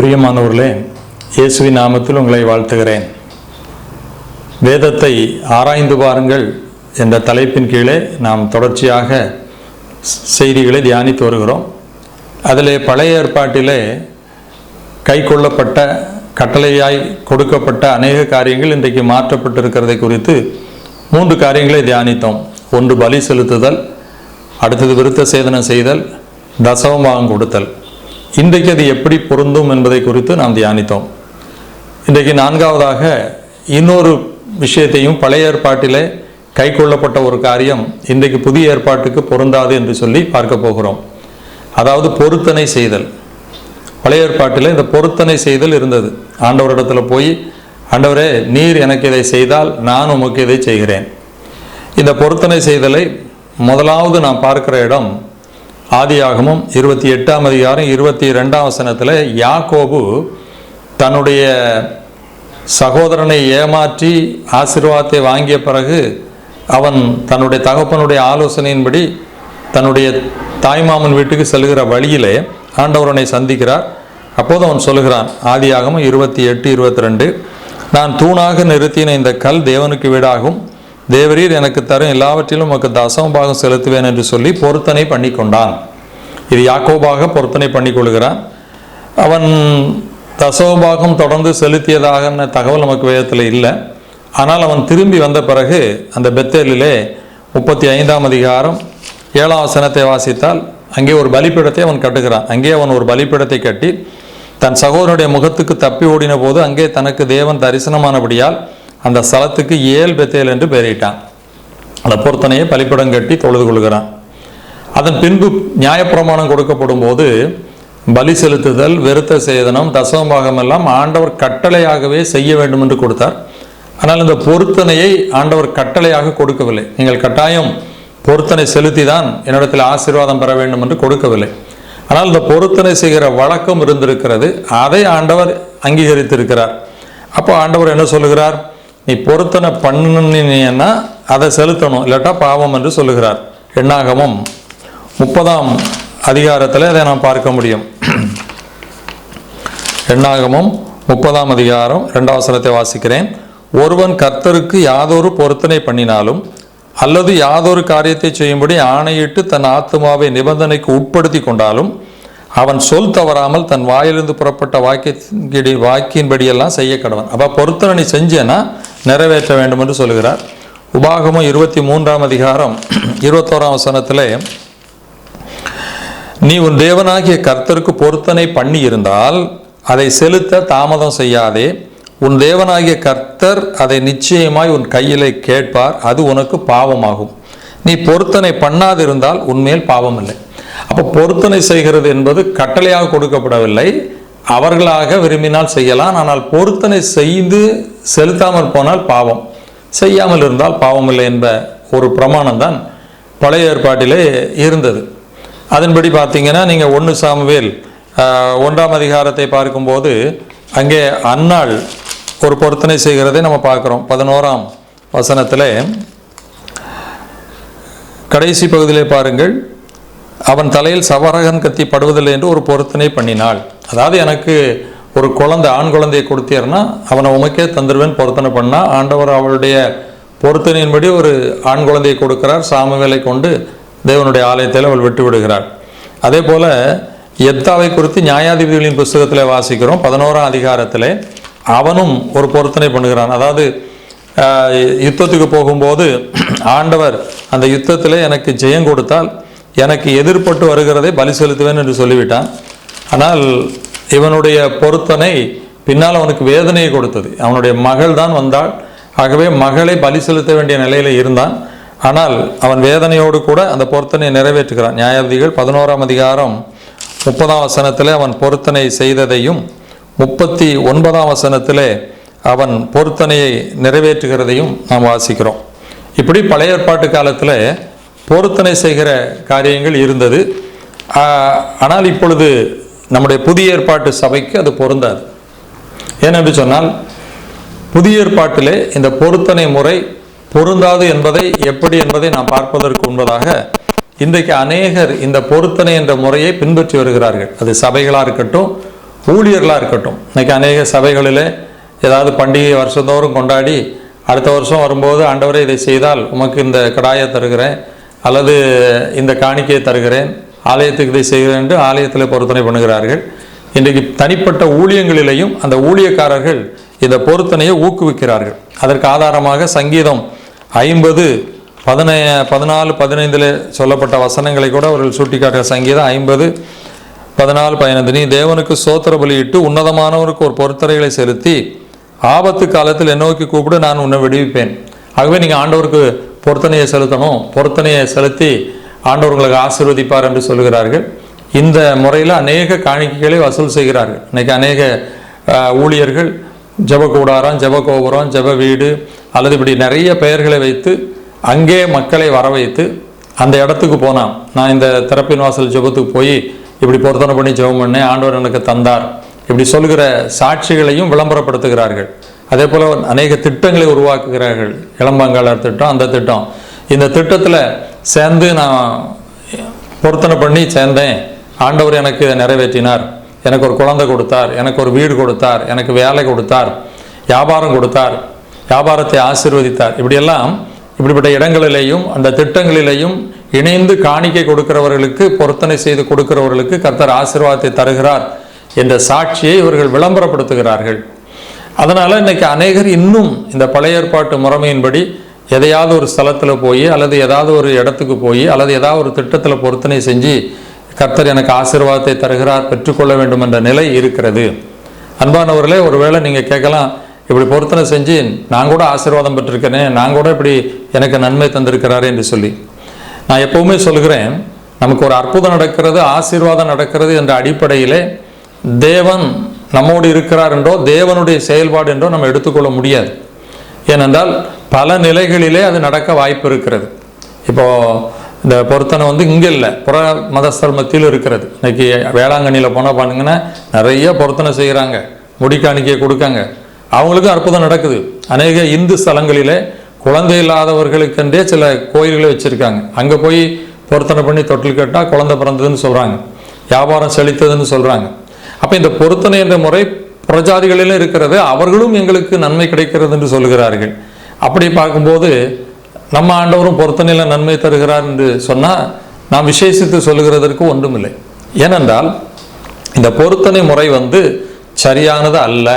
பிரியமானவர்களே இயேசுவின் நாமத்தில் உங்களை வாழ்த்துகிறேன். வேதத்தை ஆராய்ந்து பாருங்கள் என்ற தலைப்பின் கீழே நாம் தொடர்ச்சியாக செய்திகளை தியானித்து வருகிறோம். அதில் பழைய ஏற்பாட்டிலே கை கொள்ளப்பட்ட கட்டளையாய் கொடுக்கப்பட்ட அநேக காரியங்கள் இன்றைக்கு மாற்றப்பட்டிருக்கிறதை குறித்து மூன்று காரியங்களை தியானித்தோம். ஒன்று பலி செலுத்துதல் அடுத்தது விருத்த சேதனம் செய்தல் தசவமாகம் கொடுத்தல். இன்றைக்கு அது எப்படி பொருந்தும் என்பதை குறித்து நாம் தியானித்தோம். இன்றைக்கு நான்காவதாக இன்னொரு விஷயத்தையும் பழைய ஏற்பாட்டிலே கை கொள்ளப்பட்ட ஒரு காரியம் இன்றைக்கு புதிய ஏற்பாட்டுக்கு பொருந்தாது என்று சொல்லி பார்க்க போகிறோம். அதாவது பொருத்தனை செய்தல். பழைய ஏற்பாட்டில் இந்த பொருத்தனை செய்தல் இருந்தது. ஆண்டவரிடத்தில் போய் ஆண்டவரே நீர் எனக்கு இதை செய்தால் நான் உமக்கு இதை செய்கிறேன். இந்த பொருத்தனை செய்தலை முதலாவது நாம் பார்க்கிற இடம் ஆதியாகமும் இருபத்தி எட்டாம் அதிகாரம் இருபத்தி ரெண்டாம் வசனத்தில் யாக்கோபு தன்னுடைய சகோதரனை ஏமாற்றி ஆசீர்வாதத்தை வாங்கிய பிறகு அவன் தன்னுடைய தகப்பனுடைய ஆலோசனையின்படி தன்னுடைய தாய்மாமன் வீட்டுக்கு செல்கிற வழியிலே ஆண்டவரனை சந்திக்கிறார். அப்போது அவன் சொல்லுகிறான் ஆதியாகமும் இருபத்தி எட்டு இருபத்தி ரெண்டு நான் தூணாக நிறுத்தின இந்த கல் தேவனுக்கு வீடாகும். தேவரீர் எனக்கு தரும் எல்லாவற்றிலும் உமக்கு தசமபாகம் செலுத்துவேன் என்று சொல்லி பொருத்தனை பண்ணி கொண்டான் இது யாக்கோபாக பொருத்தனை பண்ணி கொள்கிறான் அவன் தசோபாகம் தொடர்ந்து செலுத்தியதாக தகவல் நமக்கு வேதத்தில் இல்லை. ஆனால் அவன் திரும்பி வந்த பிறகு அந்த பெத்தேலிலே முப்பத்தி ஐந்தாம் அதிகாரம் ஏழாம் வசனத்தை வாசித்தால் அங்கே ஒரு பலிப்பீடத்தை அவன் கட்டுகிறான். அங்கே அவன் ஒரு பலிப்பீடத்தை கட்டி தன் சகோதரனுடைய முகத்துக்கு தப்பி ஓடின போது அங்கே தனக்கு தேவன் தரிசனமானபடியால் அந்த ஸ்தலத்துக்கு ஏல் பெத்தேல் என்று பெயரிட்டான். அந்த பொருத்தனையை பலிப்படம் கட்டி தொழுது கொள்கிறான். அதன் பின்பு நியாயப்பிரமாணம் கொடுக்கப்படும் போது பலி செலுத்துதல் விருத்த சேதனம் தசமபாகம் எல்லாம் ஆண்டவர் கட்டளையாகவே செய்ய வேண்டும் என்று கொடுத்தார். ஆனால் இந்த பொருத்தனையை ஆண்டவர் கட்டளையாக கொடுக்கவில்லை. நீங்கள் கட்டாயம் பொருத்தனை செலுத்தி தான் என்னிடத்தில் ஆசீர்வாதம் பெற வேண்டும் என்று கொடுக்கவில்லை. ஆனால் இந்த பொருத்தனை செய்கிற வழக்கம் இருந்திருக்கிறது. அதை ஆண்டவர் அங்கீகரித்திருக்கிறார். அப்போ ஆண்டவர் என்ன சொல்லுகிறார்? நீ பொருத்தனை பண்ணினீன்னா அதை செலுத்தணும் இல்லாட்டா பாவம் என்று சொல்லுகிறார். எண்ணாகமும் முப்பதாம் அதிகாரத்தில் அதை நாம் பார்க்க முடியும். எண்ணாகமும் முப்பதாம் அதிகாரம் ரெண்டாவது சலத்தை வாசிக்கிறேன். ஒருவன் கர்த்தருக்கு யாதொரு பொருத்தனை பண்ணினாலும் அல்லது யாதொரு காரியத்தை செய்யும்படி ஆணையிட்டு தன் ஆத்மாவை நிபந்தனைக்கு உட்படுத்தி கொண்டாலும் அவன் சொல் தவறாமல் தன் வாயிலிருந்து புறப்பட்ட வாக்கியடி வாக்கியின்படியெல்லாம் செய்ய கடவன். அப்போ பொருத்தனை நீ செஞ்சேன்னா நிறைவேற்ற வேண்டும் என்று சொல்கிறார் உபாகமும் இருபத்தி மூன்றாம் அதிகாரம் இருபத்தோராம் வசனத்திலே நீ உன் தேவனாகிய கர்த்தருக்கு பொருத்தனை பண்ணி இருந்தால் அதை செலுத்த தாமதம் செய்யாதே. உன் தேவனாகிய கர்த்தர் அதை நிச்சயமாய் உன் கையிலே கேட்பார் அது உனக்கு பாவமாகும். நீ பொருத்தனை பண்ணாதிருந்தால் உன்மேல் பாவம் இல்லை அப்போ பொருத்தனை செய்கிறது என்பது கட்டளையாக கொடுக்கப்படவில்லை. அவர்களாக விரும்பினால் செய்யலாம். ஆனால் பொருத்தனை செய்து செலுத்தாமல் போனால் பாவம். செய்யாமல் இருந்தால் பாவம் இல்லை என்ப ஒரு பிரமாணம் தான் பழைய ஏற்பாட்டிலே இருந்தது. அதன்படி பார்த்தீங்கன்னா நீங்கள் ஒன்று சாமுவேல் ஒன்றாம் அதிகாரத்தை பார்க்கும்போது அங்கே அன்னாள் ஒரு பொருத்தனை செய்கிறதை நம்ம பார்க்குறோம். பதினோராம் வசனத்தில் கடைசி பகுதியிலே பாருங்கள் அவன் தலையில் சவரகன் கத்தி படுவதில்லை என்று ஒரு பொருத்தனை பண்ணினாள். அதாவது எனக்கு ஒரு குழந்தை ஆண் குழந்தையை கொடுத்தீர்னா அவனை உமக்கே தந்துடுவேன் பொருத்தனை பண்ணால் ஆண்டவர் அவளுடைய பொருத்தனையின்படி ஒரு ஆண் குழந்தையை கொடுக்கிறார். சாமுவேலை கொண்டு தேவனுடைய ஆலயத்தில் அவள் விட்டு விடுகிறார் அதே போல் எத்தாவை குறித்து நியாயாதிபதிகளின் புஸ்தகத்தில் வாசிக்கிறோம். பதினோராம் அதிகாரத்தில் அவனும் ஒரு பொருத்தனை பண்ணுகிறான். அதாவது யுத்தத்துக்கு போகும்போது ஆண்டவர் அந்த யுத்தத்தில் எனக்கு ஜெயம் கொடுத்தால் எனக்கு எதிர்பட்டு வருகிறதை பலி செலுத்துவேன் என்று சொல்லிவிட்டான். ஆனால் இவனுடைய பொருத்தனை பின்னால் அவனுக்கு வேதனையை கொடுத்தது. அவனுடைய மகள் தான் வந்தாள். ஆகவே மகளை பலி செலுத்த வேண்டிய நிலையில் இருந்தான். ஆனால் அவன் வேதனையோடு கூட அந்த பொருத்தனையை நிறைவேற்றுகிறான். நியாயாதிகள் பதினோராம் அதிகாரம் முப்பதாம் வசனத்தில் அவன் பொருத்தனை செய்ததையும் முப்பத்தி ஒன்பதாம் வசனத்தில் அவன் பொருத்தனையை நிறைவேற்றுகிறதையும் நாம் வாசிக்கிறோம். இப்படி பழைய ஏற்பாட்டு காலத்தில் பொருத்தனை செய்கிற காரியங்கள் இருந்தது. ஆனால் இப்பொழுது நம்முடைய புதிய ஏற்பாட்டு சபைக்கு அது பொருந்தாது. ஏனென்று சொன்னால் புதிய ஏற்பாட்டிலே இந்த பொருத்தனை முறை பொருந்தாது என்பதை எப்படி என்பதை நாம் பார்ப்பதற்கு முன்பதாக இன்றைக்கு அநேகர் இந்த பொருத்தனை என்ற முறையை பின்பற்றி வருகிறார்கள். அது சபைகளாக இருக்கட்டும் ஊழியர்களாக இருக்கட்டும். இன்றைக்கி அநேக சபைகளிலே ஏதாவது பண்டிகை வருஷந்தோறும் கொண்டாடி அடுத்த வருஷம் வரும்போது ஆண்டவரை இதை செய்தால் உமக்கு இந்த கடாயை தருகிறேன் அல்லது இந்த காணிக்கையை தருகிறேன் ஆலயத்துக்கு இதை செய்கிறேன் என்று ஆலயத்தில் பொருத்தனை பண்ணுகிறார்கள். இன்றைக்கு தனிப்பட்ட ஊழியங்களிலேயும் அந்த ஊழியக்காரர்கள் இந்த பொருத்தனையை ஊக்குவிக்கிறார்கள். அதற்கு ஆதாரமாக சங்கீதம் ஐம்பது பதினை பதினாலு பதினைந்தில் சொல்லப்பட்ட வசனங்களை கூட அவர்கள் சுட்டிக்காட்டுகிற சங்கீதம் ஐம்பது பதினாலு பதினைந்து. நீ தேவனுக்கு சோத்திர பலியிட்டு உன்னதமானவருக்கு ஒரு பொருத்தரைகளை செலுத்தி ஆபத்து காலத்தில் என்னை நோக்கி கூப்பிடு நான் உன்னை விடுவிப்பேன். ஆகவே நீங்கள் ஆண்டவருக்கு பொருத்தனையை செலுத்தணும். பொருத்தனையை செலுத்தி ஆண்டவர் உங்களுக்கு ஆசீர்வதிப்பார் என்று சொல்கிறார்கள் இந்த முறையில் அநேக காணிக்கைகளை வசூல் செய்கிறார்கள். இன்னைக்கு அநேக ஊழியர்கள் ஜெப கூடாரம் ஜெப கோபுரம் ஜெப வீடு அல்லது இப்படி நிறைய பெயர்களை வைத்து அங்கே மக்களை வர வைத்து அந்த இடத்துக்கு போனான். நான் இந்த திறப்பின் வாசல் ஜெபத்துக்கு போய் இப்படி பொருத்தனை பண்ணி ஜெபம் பண்ணேன். ஆண்டவர் எனக்கு தந்தார். இப்படி சொல்கிற சாட்சிகளையும் விளம்பரப்படுத்துகிறார்கள். அதே போல் அநேக திட்டங்களை உருவாக்குகிறார்கள். இளம்பங்காளர் திட்டம் அந்த திட்டம். இந்த திட்டத்தில் சேர்ந்து நான் பொருத்தனை பண்ணி சேர்ந்தேன். ஆண்டவர் எனக்கு இதை நிறைவேற்றினார். எனக்கு ஒரு குழந்தை கொடுத்தார். எனக்கு ஒரு வீடு கொடுத்தார். எனக்கு வேலை கொடுத்தார். வியாபாரம் கொடுத்தார். வியாபாரத்தை ஆசீர்வதித்தார். இப்படியெல்லாம் இப்படிப்பட்ட இடங்களிலேயும் அந்த திட்டங்களிலேயும் இணைந்து காணிக்கை கொடுக்கிறவர்களுக்கு பொருத்தனை செய்து கொடுக்கிறவர்களுக்கு கர்த்தர் ஆசீர்வாதத்தை தருகிறார் என்ற சாட்சியை இவர்கள் விளம்பரப்படுத்துகிறார்கள். அதனால் இன்னைக்கு அநேகர் இன்னும் இந்த பழைய ஏற்பாட்டு முறைமையின்படி எதையாவது ஒரு ஸ்தலத்தில் போய் அல்லது ஏதாவது ஒரு இடத்துக்கு போய் அல்லது ஏதாவது ஒரு திட்டத்தில் பொருத்தனை செஞ்சு கர்த்தர் எனக்கு ஆசீர்வாதத்தை தருகிறார் பெற்றுக்கொள்ள வேண்டும் என்ற நிலை இருக்கிறது. அன்பானவர்களே ஒருவேளை நீங்கள் கேட்கலாம் இப்படி பொருத்தனை செஞ்சு நான் கூட ஆசீர்வாதம் பெற்றிருக்கிறேன் நான் கூட இப்படி எனக்கு நன்மை தந்திருக்கிறாரு என்று சொல்லி. நான் எப்பவுமே சொல்கிறேன் நமக்கு ஒரு அற்புதம் நடக்கிறது ஆசீர்வாதம் நடக்கிறது என்ற அடிப்படையிலே தேவன் நம்மோடு இருக்கிறார் என்றோ தேவனுடைய செயல்பாடு என்றோ நம்ம எடுத்துக்கொள்ள முடியாது. ஏனென்றால் பல நிலைகளிலே அது நடக்க வாய்ப்பு இருக்கிறது இப்போ இந்த பொருத்தனை வந்து இங்கே இல்லை. புற மதஸ்தர் மத்தியில் இருக்கிறது. இன்னைக்கு வேளாங்கண்ணியில் போனால் பாருங்கன்னா நிறைய பொருத்தனை செய்கிறாங்க முடிக்காணிக்கையை கொடுக்காங்க. அவங்களுக்கும் அற்புதம் நடக்குது. அநேக இந்து ஸ்தலங்களிலே குழந்தை இல்லாதவர்களுக்கென்றே சில கோயில்களை வச்சுருக்காங்க. அங்கே போய் பொருத்தனை பண்ணி தொட்டில் கேட்டால் குழந்தை பிறந்ததுன்னு சொல்கிறாங்க வியாபாரம் செழித்ததுன்னு சொல்கிறாங்க அப்போ இந்த பொருத்தனை என்ற முறை புறஜாதிகளிலும் இருக்கிறது அவர்களும் எங்களுக்கு நன்மை கிடைக்கிறது என்று சொல்கிறார்கள். அப்படி பார்க்கும்போது நம்ம ஆண்டவரும் பொருத்தனையில் நன்மை தருகிறார் என்று சொன்னால் நாம் விசேஷித்து சொல்லுகிறதற்கு ஒன்றுமில்லை. ஏனென்றால் இந்த பொருத்தனை முறை வந்து சரியானது அல்ல.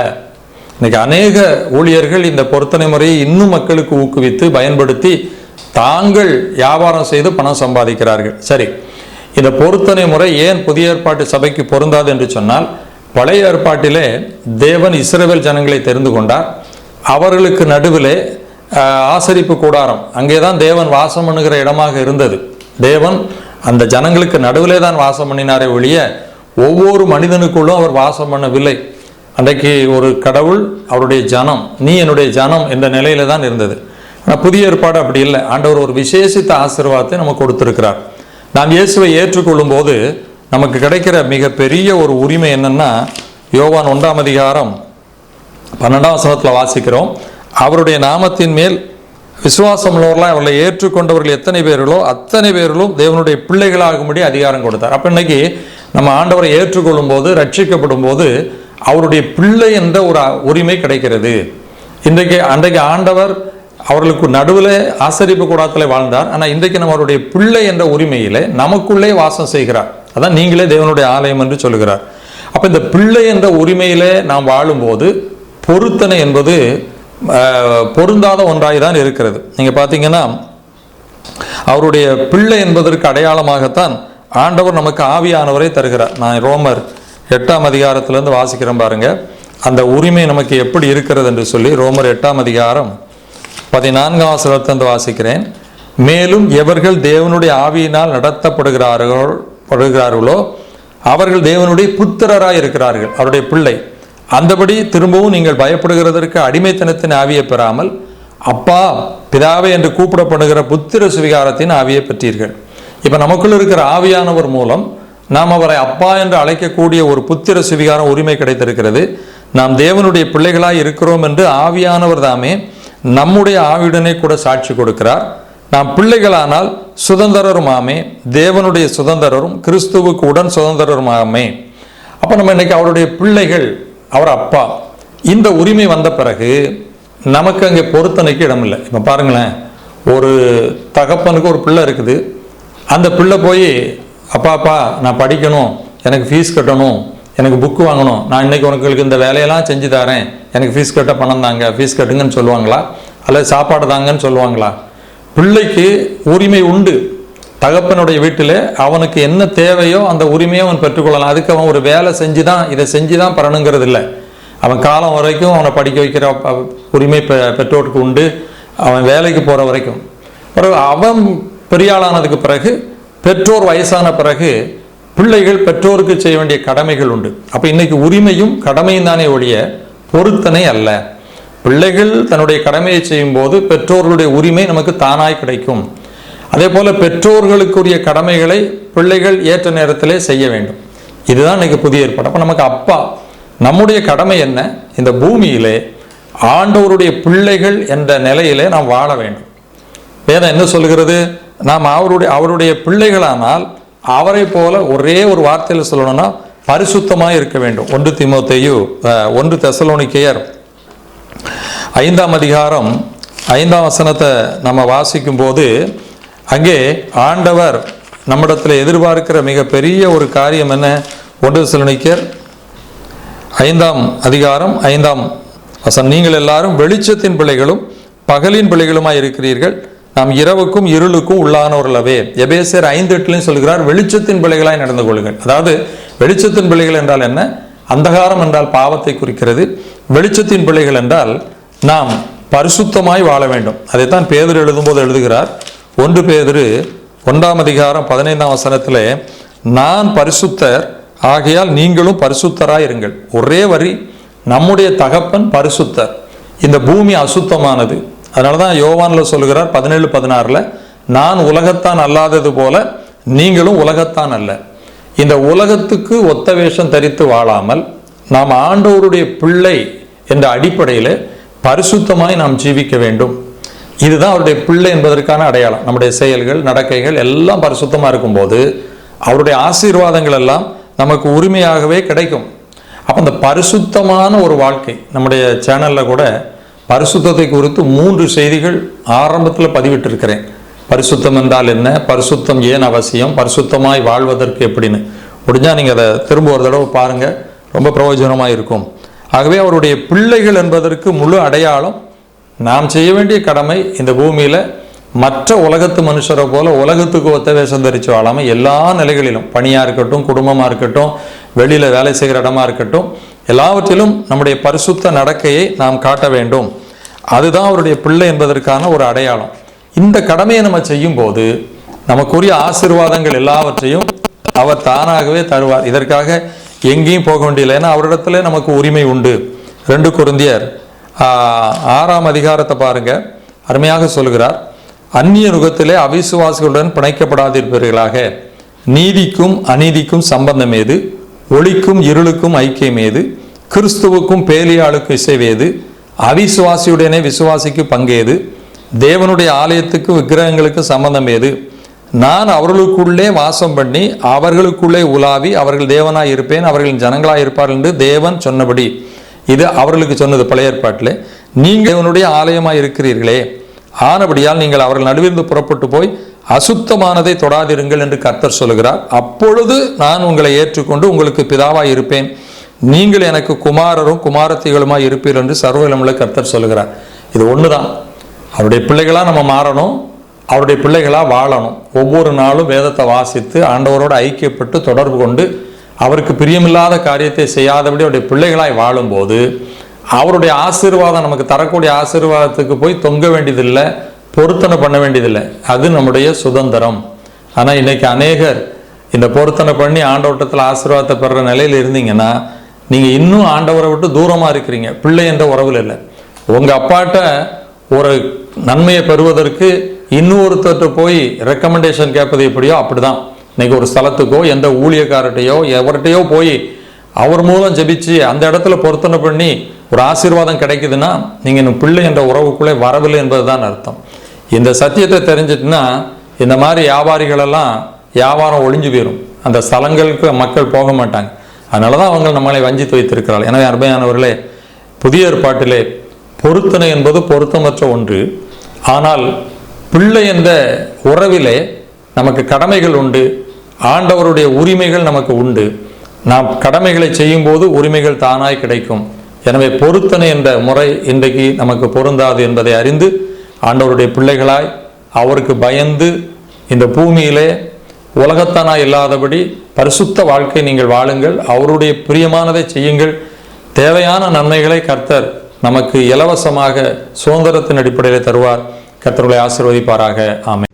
இன்னைக்கு அநேக ஊழியர்கள் இந்த பொருத்தனை முறையை இன்னும் மக்களுக்கு ஊக்குவித்து பயன்படுத்தி தாங்கள் வியாபாரம் செய்து பணம் சம்பாதிக்கிறார்கள். சரி இந்த பொருத்தனை முறை ஏன் புதிய ஏற்பாட்டு சபைக்கு பொருந்தாது என்று சொன்னால் பழைய ஏற்பாட்டிலே தேவன் இஸ்ரேவேல் ஜனங்களை தெரிந்து கொண்டார். அவர்களுக்கு நடுவிலே ஆசரிப்பு கூடாரம். அங்கே தான் தேவன் வாசம் பண்ணுகிற இடமாக இருந்தது. தேவன் அந்த ஜனங்களுக்கு நடுவிலே தான் வாசம் பண்ணினாரே ஒழிய ஒவ்வொரு மனிதனுக்குள்ளும் அவர் வாசம் பண்ணவில்லை. அன்றைக்கு ஒரு கடவுள் அவருடைய ஜனம் நீ என்னுடைய ஜனம் என்ற நிலையில தான் இருந்தது. ஆனால் புதிய ஏற்பாடு அப்படி இல்லை. ஆண்டவர் ஒரு விசேஷித்த ஆசீர்வாதத்தை நமக்கு கொடுத்துருக்கிறார். நாம் இயேசுவை ஏற்றுக்கொள்ளும் போது நமக்கு கிடைக்கிற மிகப்பெரிய ஒரு உரிமை என்னன்னா யோவான் ஒன்றாம் அதிகாரம் பன்னெண்டாம் வசனத்தில் வாசிக்கிறோம். அவருடைய நாமத்தின் மேல் விசுவாசம் உள்ளவர்களாம் அவர்களை ஏற்றுக்கொண்டவர்கள் எத்தனை பேர்களோ அத்தனை பேர்களும் தேவனுடைய பிள்ளைகளாகும்படி அதிகாரம் கொடுத்தார். அப்போ இன்னைக்கு நம்ம ஆண்டவரை ஏற்றுக்கொள்ளும் போது ரட்சிக்கப்படும் போது அவருடைய பிள்ளை என்ற ஒரு உரிமை கிடைக்கிறது. இன்றைக்கு அன்றைக்கு ஆண்டவர் அவர்களுக்கு நடுவில் ஆசரிப்பு கூடாரத்தில் வாழ்ந்தார். ஆனால் இன்றைக்கு நம்ம அவருடைய பிள்ளை என்ற உரிமையிலே நமக்குள்ளே வாசம் செய்கிறார். அதான் நீங்களே தேவனுடைய ஆலயம் என்று சொல்லுகிறார். அப்போ இந்த பிள்ளை என்ற உரிமையிலே நாம் வாழும்போது பொருத்தனை என்பது பொருந்தாத ஒன்றாய் தான் இருக்கிறது. நீங்கள் பார்த்தீங்கன்னா அவருடைய பிள்ளை என்பதற்கு அடையாளமாகத்தான் ஆண்டவர் நமக்கு ஆவியானவரை தருகிறார். நான் ரோமர் எட்டாம் அதிகாரத்திலேருந்து வாசிக்கிறேன் பாருங்க. அந்த உரிமை நமக்கு எப்படி இருக்கிறது என்று சொல்லி ரோமர் எட்டாம் அதிகாரம் பதினான்காம் வசனத்திலிருந்து வாசிக்கிறேன். மேலும் எவர்கள் தேவனுடைய ஆவியினால் நடத்தப்படுகிறார்கள் படுகிறார்களோ அவர்கள் தேவனுடைய புத்திரராய் இருக்கிறார்கள். அவருடைய பிள்ளை. அந்தபடி திரும்பவும் நீங்கள் பயப்படுகிறதற்கு அடிமைத்தனத்தின் ஆவியை பெறாமல் அப்பா பிதாவே என்று கூப்பிடப்படுகிற புத்திர சுவிகாரத்தின் ஆவியை பெற்றீர்கள். இப்போ நமக்குள்ள இருக்கிற ஆவியானவர் மூலம் நாம் அவரை அப்பா என்று அழைக்கக்கூடிய ஒரு புத்திர சுவிகாரம் உரிமை கிடைத்திருக்கிறது. நாம் தேவனுடைய பிள்ளைகளாய் இருக்கிறோம் என்று ஆவியானவர் தாமே நம்முடைய ஆவியுடனே கூட சாட்சி கொடுக்கிறார். நாம் பிள்ளைகளானால் சுதந்திரருமாமே தேவனுடைய சுதந்திரரும் கிறிஸ்துவுக்கு உடன் சுதந்திரருமாமே. அப்போ நம்ம இன்னைக்கு அவருடைய பிள்ளைகள் அவர் அப்பா இந்த உரிமை வந்த பிறகு நமக்கு அங்கே பொருத்தனைக்கு இடமில்லை. இப்போ பாருங்களேன் ஒரு தகப்பனுக்கு ஒரு பிள்ளை இருக்குது. அந்த பிள்ளை போய் அப்பா அப்பா நான் படிக்கணும் எனக்கு ஃபீஸ் கட்டணும் எனக்கு புக்கு வாங்கணும் நான் இன்னைக்கு உனக்கு இந்த வேலையெல்லாம் செஞ்சு தரேன் எனக்கு ஃபீஸ் கட்ட பணம் தாங்க ஃபீஸ் கட்டுங்கன்னு சொல்லுவாங்களா? அல்லது சாப்பாடு தாங்கன்னு சொல்லுவாங்களா? பிள்ளைக்கு உரிமை உண்டு. தகப்பனுடைய வீட்டில் அவனுக்கு என்ன தேவையோ அந்த உரிமையை அவன் பெற்றுக்கொள்ளலாம். அதுக்கு அவன் ஒரு வேலை செஞ்சு தான் இதை செஞ்சு தான் பெறணுங்கிறது இல்லை அவன் காலம் வரைக்கும் அவனை படிக்க வைக்கிற உரிமை பெ- பெற்றோருக்கு உண்டு. அவன் வேலைக்கு போகிற வரைக்கும். பிறகு அவன் பெரியாளானதுக்கு பிறகு பெற்றோர் வயசான பிறகு பிள்ளைகள் பெற்றோருக்கு செய்ய வேண்டிய கடமைகள் உண்டு. அப்போ இன்னைக்கு உரிமையும் கடமையும் தானே ஒழிய பொருத்தனை அல்ல. பிள்ளைகள் தன்னுடைய கடமையை செய்யும் போது பெற்றோர்களுடைய உரிமை நமக்கு தானாய் கிடைக்கும். அதே போல பெற்றோர்களுக்குரிய கடமைகளை பிள்ளைகள் ஏற்ற நேரத்திலே செய்ய வேண்டும். இதுதான் இன்னைக்கு புதிய ஏற்பாடு. அப்போ நமக்கு அப்பா நம்முடைய கடமை என்ன? இந்த பூமியிலே ஆண்டவருடைய பிள்ளைகள் என்ற நிலையிலே நாம் வாழ வேண்டும். வேதம் என்ன சொல்கிறது நாம் அவருடைய அவருடைய பிள்ளைகளானால் அவரை போல ஒரே ஒரு வார்த்தையில் சொல்லணும்னா பரிசுத்தமாக இருக்க வேண்டும். ஒன்று திமுத்தையு ஒன்று தெசலோனிக்கையர் ஐந்தாம் அதிகாரம் ஐந்தாம் வசனத்தை நம்ம வாசிக்கும் போது அங்கே ஆண்டவர் நம்மிடத்தில் எதிர்பார்க்கிற மிகப்பெரிய ஒரு காரியம் என்ன? ஒன்று சிலனிக்கர் ஐந்தாம் அதிகாரம் ஐந்தாம் வசனம். நீங்கள் எல்லாரும் வெளிச்சத்தின் பிள்ளைகளும் பகலின் பிள்ளைகளுமாய் இருக்கிறீர்கள். நாம் இரவுக்கும் இருளுக்கும் உள்ளானவர்களவே எபேசர் ஐந்து எட்டுலையும் சொல்கிறார் வெளிச்சத்தின் பிள்ளைகளாய் நடந்து கொள்ளுங்கள். அதாவது வெளிச்சத்தின் பிள்ளைகள் என்றால் என்ன? அந்தகாரம் என்றால் பாவத்தை குறிக்கிறது. வெளிச்சத்தின் பிள்ளைகள் என்றால் நாம் பரிசுத்தமாய் வாழ வேண்டும். அதைத்தான் பேதர் எழுதும்போது எழுதுகிறார். ஒன்று பேதுரு ஒன்றாம் அதிகாரம் பதினைந்தாம் வசனத்தில் நான் பரிசுத்தர் ஆகையால் நீங்களும் பரிசுத்தராய் இருங்கள். ஒரே வரி நம்முடைய தகப்பன் பரிசுத்தர். இந்த பூமி அசுத்தமானது. அதனால தான் யோவானில் சொல்லுகிறார் பதினேழு பதினாறில் நான் உலகத்தான் அல்லாதது போல நீங்களும் உலகத்தான் அல்ல. இந்த உலகத்துக்கு ஒத்த வேஷம் தரித்து வாழாமல் நாம் ஆண்டவருடைய பிள்ளை என்ற அடிப்படையில் பரிசுத்தமாய் நாம் ஜீவிக்க வேண்டும். இதுதான் அவருடைய பிள்ளை என்பதற்கான அடையாளம். நம்முடைய செயல்கள் நடக்கைகள் எல்லாம் பரிசுத்தமாக இருக்கும்போது அவருடைய ஆசீர்வாதங்கள் எல்லாம் நமக்கு உரிமையாகவே கிடைக்கும். அப்போ அந்த பரிசுத்தமான ஒரு வாழ்க்கை நம்முடைய சேனலில் கூட பரிசுத்தத்தை குறித்து மூன்று செய்திகள் ஆரம்பத்தில் பதிவிட்டிருக்கிறேன். பரிசுத்தம் என்றால் என்ன? பரிசுத்தம் ஏன் அவசியம்? பரிசுத்தமாய் வாழ்வதற்கு எப்படின்னு. முடிஞ்சால் நீங்கள் அதை திரும்ப ஒரு தடவை பாருங்கள் ரொம்ப பிரயோஜனமாக இருக்கும். ஆகவே அவருடைய பிள்ளைகள் என்பதற்கு முழு அடையாளம் நாம் செய்ய வேண்டிய கடமை இந்த பூமியில் மற்ற உலகத்து மனுஷரை போல உலகத்துக்கு ஒத்த வேஷம் தரிச்சு வாழாமல் எல்லா நிலைகளிலும் பணியாக இருக்கட்டும் குடும்பமாக இருக்கட்டும் வெளியில் வேலை செய்கிற இடமா இருக்கட்டும் எல்லாவற்றிலும் நம்முடைய பரிசுத்த நடக்கையை நாம் காட்ட வேண்டும். அதுதான் அவருடைய பிள்ளை என்பதற்கான ஒரு அடையாளம். இந்த கடமையை நம்ம செய்யும் போது நமக்குரிய ஆசீர்வாதங்கள் எல்லாவற்றையும் அவர் தானாகவே தருவார். இதற்காக எங்கேயும் போக வேண்டியதில்லை. ஏன்னா அவரிடத்துல நமக்கு உரிமை உண்டு. ரெண்டு குருந்தியர் ஆறாம் அதிகாரத்தை பாருங்க. அருமையாக சொல்கிறார் அந்நிய நுகத்திலே அவிசுவாசிகளுடன் பிணைக்கப்படாதிருப்பீர்களாக நீதிக்கும் அநீதிக்கும் சம்பந்தம் ஏது? ஒளிக்கும் இருளுக்கும் ஐக்கியம் ஏது? கிறிஸ்துவுக்கும் பேலியாளுக்கு இசைவேது அவிசுவாசியுடனே விசுவாசிக்கு பங்கேது தேவனுடைய ஆலயத்துக்கு விக்கிரகங்களுக்கு சம்பந்தம் ஏது நான் அவர்களுக்குள்ளே வாசம் பண்ணி அவர்களுக்குள்ளே உலாவி அவர்கள் தேவனாய் இருப்பேன் அவர்களின் ஜனங்களாக இருப்பார்கள் என்று தேவன் சொன்னபடி. இது அவர்களுக்கு சொன்னது பழைய ஏற்பாட்டில். நீங்கள் தேவனுடைய ஆலயமாக இருக்கிறீர்களே. ஆனபடியால் நீங்கள் அவர்கள் நடுவிருந்து புறப்பட்டு போய் அசுத்தமானதை தொடாதிருங்கள் என்று கர்த்தர் சொல்கிறார் அப்பொழுது நான் உங்களை ஏற்றுக்கொண்டு உங்களுக்கு பிதாவாக இருப்பேன். நீங்கள் எனக்கு குமாரரும் குமாரத்திகளுமாய் இருப்பீர்கள் என்று சர்வலமுள்ள கர்த்தர் சொல்கிறார் இது ஒன்று தான் அவருடைய பிள்ளைகளாக நம்ம மாறணும் அவருடைய பிள்ளைகளாக வாழணும். ஒவ்வொரு நாளும் வேதத்தை வாசித்து ஆண்டவரோட ஐக்கியப்பட்டு தொடர்பு கொண்டு அவருக்கு பிரியமில்லாத காரியத்தை செய்யாதபடி அவருடைய பிள்ளைகளாய் வாழும்போது அவருடைய ஆசீர்வாதம் நமக்கு தரக்கூடிய ஆசீர்வாதத்துக்கு போய் தொங்க வேண்டியதில்லை பொருத்தனை பண்ண வேண்டியதில்லை. அது நம்முடைய சுதந்திரம். ஆனால் இன்னைக்கு அநேகர் இந்த பொருத்தனை பண்ணி ஆண்டவட்டத்தில் ஆசீர்வாதத்தை பெறுற நிலையில் இருந்தீங்கன்னா நீங்கள் இன்னும் ஆண்டவரை விட்டு தூரமாக இருக்கிறீங்க. பிள்ளை என்ற உறவில் இல்லை. உங்கள் அப்பாட்ட ஒரு நன்மையை பெறுவதற்கு இன்னொருத்தர்கிட்ட போய் ரெக்கமெண்டேஷன் கேட்பது எப்படியோ அப்படிதான். இன்னைக்கு ஒரு ஸ்தலத்துக்கோ எந்த ஊழியக்காரர்கிட்டையோ எவர்கிட்டயோ போய் அவர் மூலம் ஜெபிச்சு அந்த இடத்துல பொருத்தனை பண்ணி ஒரு ஆசீர்வாதம் கிடைக்குதுன்னா நீங்கள் இன்னும் பிள்ளை என்ற உறவுக்குள்ளே வரவில்லை என்பதுதான் அர்த்தம். இந்த சத்தியத்தை தெரிஞ்சிட்டுன்னா இந்த மாதிரி வியாபாரிகளெல்லாம் வியாபாரம் ஒழிஞ்சு போயிடும் அந்த ஸ்தலங்களுக்கு மக்கள் போக மாட்டாங்க. அதனால தான் அவங்க நம்மளை வஞ்சித்து வைத்திருக்கிறாள் எனவே அருமையானவர்களே புதிய ஏற்பாட்டிலே பொருத்தனை என்பது பொருத்தமற்ற ஒன்று. ஆனால் பிள்ளை என்ற உறவிலே நமக்கு கடமைகள் உண்டு. ஆண்டவருடைய உரிமைகள் நமக்கு உண்டு. நாம் கடமைகளை செய்யும்போது உரிமைகள் தானாய் கிடைக்கும். எனவே பொருத்தனை என்ற முறை இன்றைக்கு நமக்கு பொருந்தாது என்பதை அறிந்து ஆண்டவருடைய பிள்ளைகளாய் அவருக்கு பயந்து இந்த பூமியிலே உலகத்தானா இல்லாதபடி பரிசுத்த வாழ்க்கை நீங்கள் வாழுங்கள். அவருடைய பிரியமானதை செய்யுங்கள். தேவையான நன்மைகளை கர்த்தர் நமக்கு இலவசமாக சுதந்திரத்தின் அடிப்படையில் தருவார். கத்தருளை ஆசீர்வதிப்பாராக. ஆமை